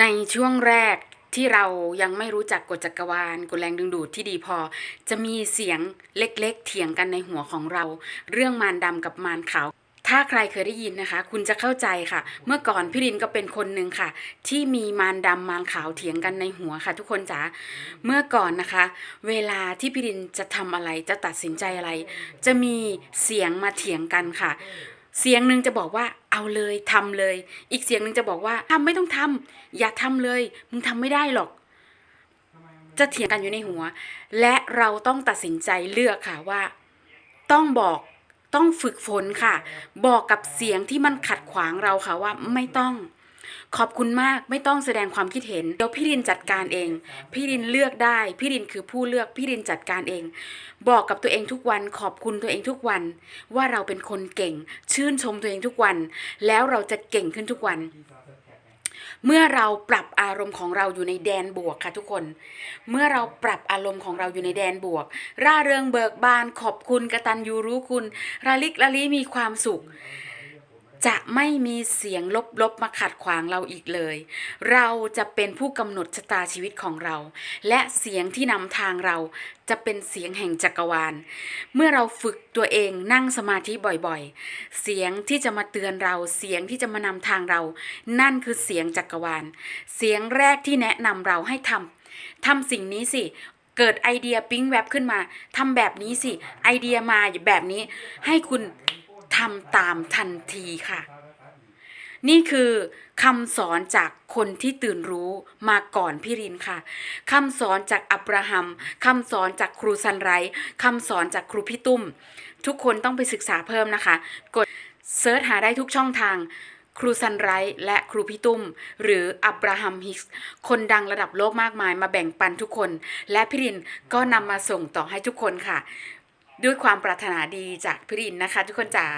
ในช่วงแรกที่เรายังไม่รู้จักกฎจักรวาลกฎแรงดึงดูดที่ดีพอ จะมีเสียงเล็กๆ เถียงกันในหัวของเรา เรื่องมารดำกับมารขาว ถ้าใครเคยได้ยินนะคะ คุณจะเข้าใจค่ะ เมื่อก่อนพี่รินก็เป็นคนหนึ่งค่ะ ที่มีมารดำมารขาวเถียงกันในหัวค่ะ ทุกคนจ๋าเมื่อก่อนนะคะ เวลาที่พี่รินจะทำอะไรจะตัดสินใจอะไร จะมีเสียงมาเถียงกันค่ะ เสียงหนึ่งจะบอกว่าเอาเลยทำเลย อีกเสียงหนึ่งจะบอกว่าทำไม่ต้องทำอย่าทำเลย มึงทำไม่ได้หรอก จะเถียงกันอยู่ในหัว และเราต้องตัดสินใจเลือกค่ะว่า ต้องบอกต้องฝึกฝนค่ะ บอกกับเสียงที่มันขัดขวางเราค่ะว่าไม่ต้อง ขอบคุณมากไม่ต้องแสดงความคิดเห็นเดี๋ยวพี่รินจัดการเอง พี่รินเลือกได้ พี่รินคือผู้เลือกพี่รินจัดการเอง บอกกับตัวเองทุกวัน ขอบคุณตัวเองทุกวัน ว่าเราเป็นคนเก่ง ชื่นชมตัวเองทุกวัน แล้วเราจะเก่งขึ้นทุกวัน เมื่อเราปรับอารมณ์ของเราอยู่ในแดนบวกค่ะทุกคน เมื่อเราปรับอารมณ์ของเราอยู่ในแดนบวก ร่าเริงเบิกบาน ขอบคุณกระตัญญูรู้คุณระลิกระลีมีความสุข จะไม่มีเสียงลบๆมาขัดขวางเราอีกเลย เราจะเป็นผู้กำหนดชะตาชีวิตของเรา และเสียงที่นำทางเราจะเป็นเสียงแห่งจักรวาล เมื่อเราฝึกตัวเองนั่งสมาธิบ่อยๆ เสียงที่จะมาเตือนเรา เสียงที่จะมานำทางเรา นั่นคือเสียงจักรวาล เสียงแรกที่แนะนำเราให้ทำทำสิ่งนี้สิเกิดไอเดียปิ๊งแวบขึ้นมาทำแบบนี้สิไอเดียมาแบบนี้ให้คุณ ทำตามทันทีค่ะ นี่คือคำสอนจากคนที่ตื่นรู้มาก่อนพี่รินค่ะคำสอนจากอับราฮัมคำสอนจากครูซันไรท์คำสอนจากครูพี่ตุ้ม ทุกคนต้องไปศึกษาเพิ่มนะคะ กดเซิร์ชหาได้ทุกช่องทางครูซันไรท์และครูพี่ตุ้ม หรืออับราฮัมฮิกส์คนดังระดับโลกมากมายมาแบ่งปันทุกคน และพี่รินก็นำมาส่งต่อให้ทุกคนค่ะ ด้วยความปรารถนาดีจากพี่รินนะคะ ทุกคนจ๋า